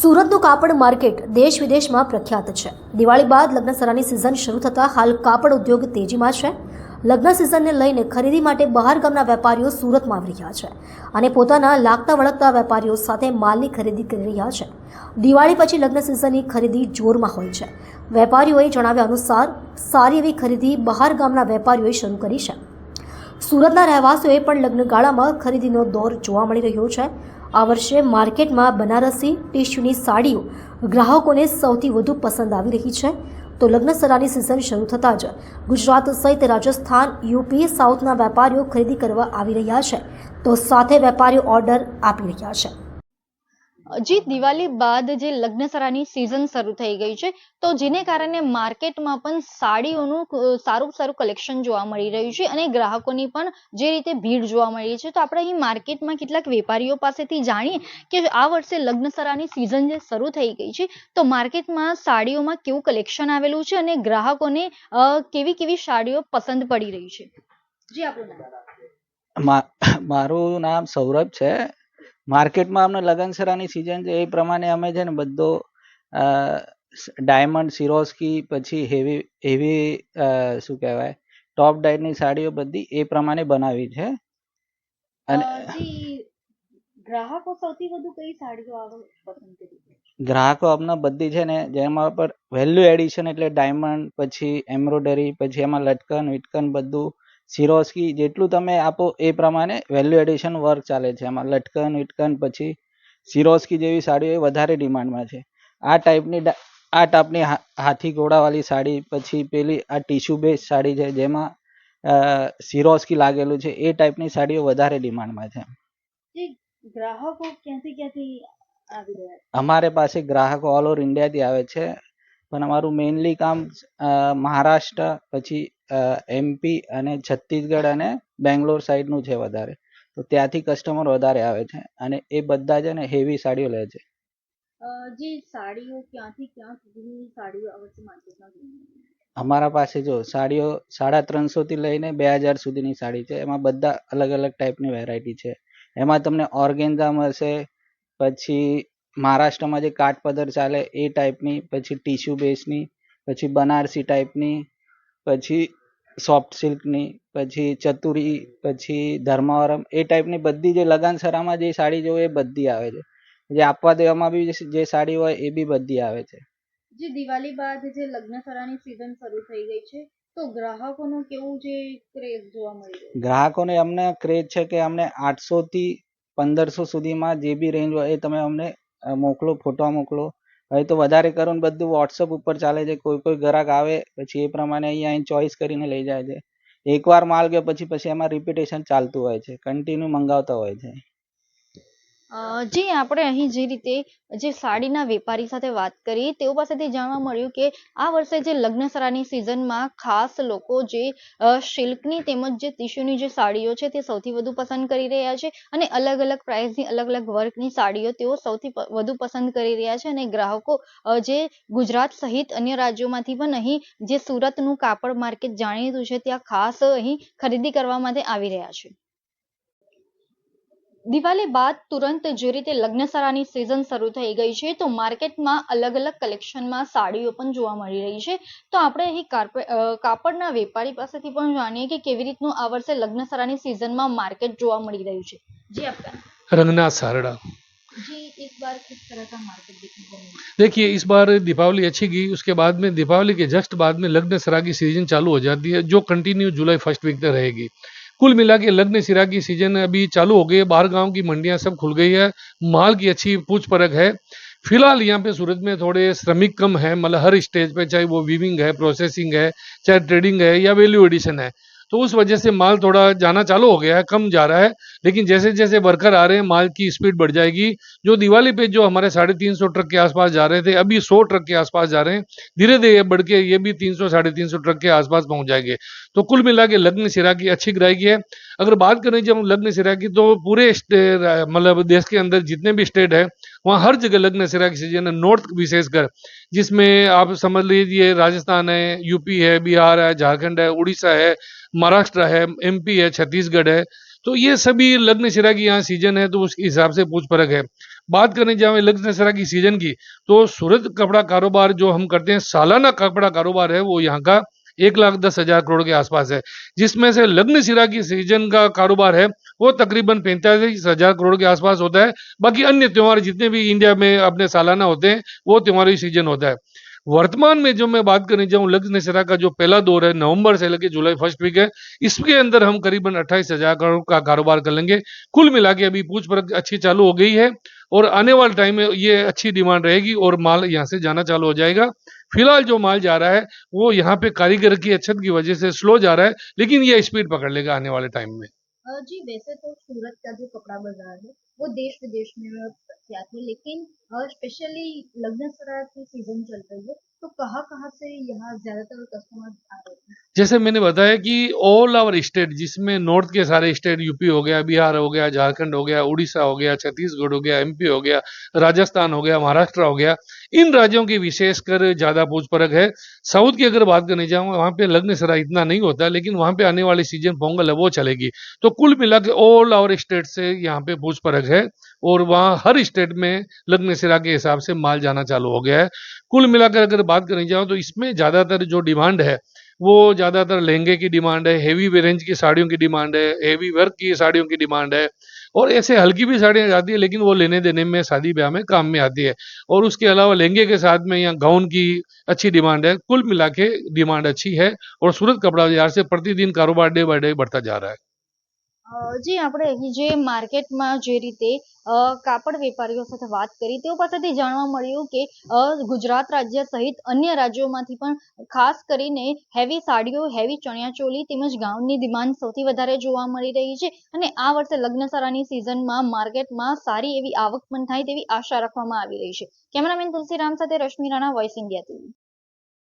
સુરતનું કાપડ માર્કેટ દેશ વિદેશમાં પ્રખ્યાત છે. દિવાળી બાદ લગ્નસરાની સિઝન શરૂ થતાં હાલ કાપડ ઉદ્યોગ તેજીમાં છે. લગ્ન સિઝનને લઈને ખરીદી માટે બહાર ગામના વેપારીઓ સુરતમાં આવી રહ્યા છે અને પોતાના લાગતા વળગતા વેપારીઓ સાથે માલની ખરીદી કરી રહ્યા છે. દિવાળી પછી લગ્ન સિઝનની ખરીદી જોરમાં હોય છે. વેપારીઓએ જણાવ્યા અનુસાર, સારી એવી ખરીદી બહાર ગામના વેપારીઓએ શરૂ કરી છે. સુરતના રહેવાસીઓએ પણ લગ્નગાળામાં ખરીદીનો દોર જોવા મળી રહ્યો છે. આ વર્ષે માર્કેટમાં બનારસી ટીશ્યુની સાડીઓ ગ્રાહકોને સૌથી વધુ પસંદ આવી રહી છે. તો લગ્નસરાની સિઝન શરૂ થતાં જ ગુજરાત સહિત રાજસ્થાન, યુપી, સાઉથના વેપારીઓ ખરીદી કરવા આવી રહ્યા છે. તો સાથે વેપારીઓ ઓર્ડર આપી રહ્યા છે. જી દિવાળી બાદ જે લગ્નસરાની સિઝન શરૂ થઈ ગઈ છે, તો જેને કારણે માર્કેટમાં પણ સાડીઓનું સારું સારું કલેક્શન જોવા મળી રહ્યું છે અને ગ્રાહકોની પણ જે રીતે ભીડ જોવા મળી છે, તો આપણે અહીં માર્કેટમાં કેટલાક વેપારીઓ પાસેથી જાણીએ કે આ વર્ષે લગ્નસરાની સિઝન જે શરૂ થઈ ગઈ છે, તો માર્કેટમાં સાડીઓમાં કેવું કલેક્શન આવેલું છે અને ગ્રાહકોને કેવી કેવી સાડીઓ પસંદ પડી રહી છે? જી આપણું મારું નામ સૌરભ છે. માર્કેટમાં અમને લગનસરાની સિઝન છે એ પ્રમાણે અમે છે ને બધો ડાયમંડ સિરોસ્કી પછી હેવી હેવી શું કહેવાય ટોપ ડાયટની સાડીઓ બધી એ પ્રમાણે બનાવી છે. અને ગ્રાહકો સૌથી વધુ કઈ સાડીઓ આવે પસંદ કરી ગ્રાહકો અમને બધી છે ને જેમાં પર વેલ્યુ એડિશન એટલે ડાયમંડ પછી એમ્બ્રોડરી પછી એમાં લટકન વિટકન બધું સિરોસ્કી જેટલું તમે આપો એ પ્રમાણે વેલ્યુ એડિશન વર્ક ચાલે છે. એમાં લટકન વિટકન પછી સિરોસ્કી જેવી સાડીઓ એ વધારે ડિમાન્ડમાં છે. આ ટાઈપની આ ટાઈપની હાથી ઘોડાવાળી સાડી પછી પેલી આ ટીશ્યુ બેઝ સાડી છે જેમાં સિરોસ્કી લાગેલું છે. એ ટાઈપની સાડીઓ વધારે ડિમાન્ડમાં છે. ગ્રાહકો ક્યાંથી ક્યાંથી આવી રહ્યા અમારે પાસે ગ્રાહકો ઓલ ઓવર ઇન્ડિયાથી આવે છે. પણ અમારું મેઇનલી કામ મહારાષ્ટ્ર પછી એમપી અને છત્તીસગઢ અને બેંગ્લોર સાઈડનું છે વધારે. તો ત્યાંથી કસ્ટમર વધારે આવે છે અને એ બધા છે ને હેવી સાડીઓ લે છે. જે સાડીઓ ક્યાંથી ક્યાં સુધીની સાડીઓ આવે છે માર્કેટમાં? અમારા પાસે જો સાડીઓ સાડા ત્રણસોથી લઈને બે હજાર સુધીની સાડી છે. એમાં બધા અલગ અલગ ટાઈપની વેરાયટી છે. એમાં તમને ઓર્ગેન્ઝા મળશે પછી મહારાષ્ટ્રમાં જે કાઠપદર ચાલે એ ટાઈપની પછી ટીશ્યુ બેઝની પછી બનારસી ટાઈપની પછી સોફ્ટ સિલ્કની પછી ચતુરી પછી ધર્માવરમ એ ટાઈપની બધી જે લગાનસરામાં જે સાડી જોવે એ બધી આવે છે જે આપવા દેવામાં બી જે- સાડી હોય એ બી બધી આવે છે જે દિવાળી બાદ જે લગ્નસરાની સીઝન શરૂ થઈ ગઈ છે તો ગ્રાહકોનું કેવું જે ક્રેઝ જોવા મળી? ગ્રાહકોને અમને ક્રેઝ છે કે અમને આઠસો થી પંદરસો સુધીમાં જે બી રેન્જ હોય એ તમે અમને મોકલો, ફોટા મોકલો. હવે તો વધારે કરું બધું વોટ્સઅપ ઉપર ચાલે છે. કોઈ કોઈ ગ્રાહક આવે, પછી એ પ્રમાણે અહીંયા અહીં ચોઈસ કરીને લઈ જાય છે. એકવાર માલ ગયો, પછી પછી એમાં રિપીટેશન ચાલતું હોય છે. કન્ટિન્યુ મંગાવતા હોય છે. જી આપણે અહીં જે રીતે જે સાડીના વેપારી સાથે વાત કરી તેઓ પાસેથી જાણવા મળ્યું કે આ વર્ષે જે લગ્નસરાની સિઝનમાં ખાસ લોકો જે સિલ્કની તેમજ જે ટીશ્યુની જે સાડીઓ છે તે સૌથી વધુ પસંદ કરી રહ્યા છે અને અલગ અલગ પ્રાઇસની અલગ અલગ વર્કની સાડીઓ તેઓ સૌથી વધુ પસંદ કરી રહ્યા છે અને ગ્રાહકો જે ગુજરાત સહિત અન્ય રાજ્યોમાંથી પણ અહીં જે સુરતનું કાપડ માર્કેટ જાણીતું છે, ત્યાં ખાસ અહીં ખરીદી કરવા માટે આવી રહ્યા છે. દિવાળી બાદ તુરંત જે રીતે લગ્નસરાની સિઝન શરૂ થઈ ગઈ છે તો માર્કેટમાં અલગ અલગ કલેક્શનમાં સાડીઓ પણ જોવા મળી રહી છે તો આપણે અહીં કાર્પે- અ, કાપડના વેપારી પાસેથી પણ જાણીએ કે કેવી રીતનું આ વર્ષે લગ્નસરાની સિઝનમાં માર્કેટ જોવા મળી રહ્યું છે જી આપકા रंगनाथ सारड़ा जी एक बार किस तरह का मार्केट देखने को मिला देखिए इस बार दीपावली अच्छी गई उसके बाद में दीपावली के जस्ट बाद में लग्न सिरा की सीजन चालू हो जाती है जो कंटिन्यू जुलाई फर्स्ट वीक तक रहेगी कुल मिला के लग्न सिरा की सीज़न अभी चालू हो गई है। बाहर गाँव की मंडियाँ सब खुल गई है। माल की अच्छी पूछ परख है। फ़िलहाल यहाँ पे सूरत में थोड़े श्रमिक कम है। मतलब हर स्टेज पे चाहे वो वीविंग है प्रोसेसिंग है, चाहे ट्रेडिंग है या वैल्यू एडिशन है। तो उस वजह से माल थोड़ा जाना चालू हो गया है, कम जा रहा है। लेकिन जैसे जैसे वर्कर आ रहे हैं, माल की स्पीड बढ़ जाएगी। जो दिवाली पे जो हमारे साढ़े तीन सौ ट्रक के आसपास जा रहे थे, अभी सौ ट्रक के आसपास जा रहे हैं। धीरे धीरे बढ़ के, ये भी तीन सौ, साढ़े तीन सौ ट्रक के आसपास पहुँच जाएँगे। तो कुल मिला के लग्न सिरा की अच्छी ग्राहकी है। अगर बात करें जब लग्न सिरा की तो पूरे मतलब देश के अंदर जितने भी स्टेट है वहाँ हर जगह लग्न सिरा की सीज़न है नॉर्थ विशेषकर, जिसमें आप समझ लीजिए, राजस्थान है, यूपी है, बिहार है, झारखंड है, उड़ीसा है, महाराष्ट्र है एमपी है, छत्तीसगढ़ है तो ये सभी लग्न शिरा की यहाँ सीज़न है तो उसके हिसाब से पूछ परख है। बात करने जाए लग्न शिरा की सीज़न की तो सूरत कपड़ा कारोबार जो हम करते हैं, सालाना कपड़ा कारोबार है वो यहाँ का एक लाख दस हज़ार करोड़ के आसपास है। जिसमें से लग्न शिरा की सीज़न का कारोबार है, वो तकरीबन पैंतालीस हज़ार करोड़ के आसपास होता है। बाकी अन्य त्योहार जितने भी इंडिया में अपने सालाना होते हैं, वो त्योहारी सीज़न होता है। वर्तमान में जो मैं बात करने जाऊँ, लग्न शिरा का जो पहला दौर है, नवंबर से लेकर जुलाई फ़र्स्ट वीक है, इसके अंदर हम करीबन अट्ठाईस हज़ार करोड़ का कारोबार कर लेंगे। कुल मिला के अभी पूछ परख अच्छी चालू हो गई है और आने वाले टाइम में ये अच्छी डिमांड रहेगी और माल यहाँ से जाना चालू हो जाएगा। फ़िलहाल जो माल जा रहा है, वो यहाँ पे कारीगर की अच्छत की वजह से स्लो जा रहा है, लेकिन ये स्पीड पकड़ लेगा आने वाले टाइम में। जी, वैसे तो सूरत का जो कपड़ा बाज़ार है, वो देश विदेश में प्रख्यात है लेकिन स्पेशली लग्नसरा की सीज़न चल रही है तो कहाँ कहाँ से यहाँ ज़्यादातर कस्टमर आ रहे हैं? जैसे मैंने बताया कि ऑल आवर स्टेट जिसमें नॉर्थ के सारे स्टेट यूपी हो गया, बिहार हो गया, झारखंड हो गया, उड़ीसा हो गया, छत्तीसगढ़ हो गया एमपी हो गया, राजस्थान हो गया, महाराष्ट्र हो गया, इन राज्यों की विशेषकर ज़्यादा पूछ परख है। साउथ की अगर बात करने जाऊँ, वहाँ पे लग्न सरा इतना नहीं होता, लेकिन वहाँ पे आने वाली सीज़न पोंगल है, वो चलेगी। तो कुल मिला के ऑल आवर स्टेट से यहाँ पे पूछ परख है, और वहाँ हर स्टेट में, लग्न सिरा के हिसाब से माल जाना चालू हो गया है। कुल मिलाकर अगर बात करने जाओ तो इसमें ज़्यादातर जो डिमांड है, वो ज़्यादातर लहंगे की डिमांड है हेवी रेंज की साड़ियों की डिमांड है हेवी वर्क की साड़ियों की डिमांड है। और ऐसे हल्की भी साड़ियाँ जाती है, लेकिन वो लेने देने में शादी ब्याह में काम में आती है। और उसके अलावा लहंगे के साथ में यहाँ गाउन की अच्छी डिमांड है। कुल मिला डिमांड अच्छी है और सूरत कपड़ा बाज़ार से प्रतिदिन कारोबार डे बाय डे बढ़ता जा रहा है। જી, આપણે જે માર્કેટમાં જે રીતે કાપડ વેપારીઓ સાથે વાત કરી, તેઓ પાસેથી જાણવા મળ્યું કે ગુજરાત રાજ્ય સહિત અન્ય રાજ્યોમાંથી પણ ખાસ કરીને હેવી સાડીઓ, હેવી ચણિયાચોલી તેમજ ગાઉનની ડિમાન્ડ સૌથી વધારે જોવા મળી રહી છે અને આ વર્ષે લગ્નસરાની સિઝનમાં માર્કેટમાં સારી એવી આવક પણ થાય તેવી આશા રાખવામાં આવી રહી છે. કેમેરામેન તુલસીરામ સાથે Rashmi Rana voice India TV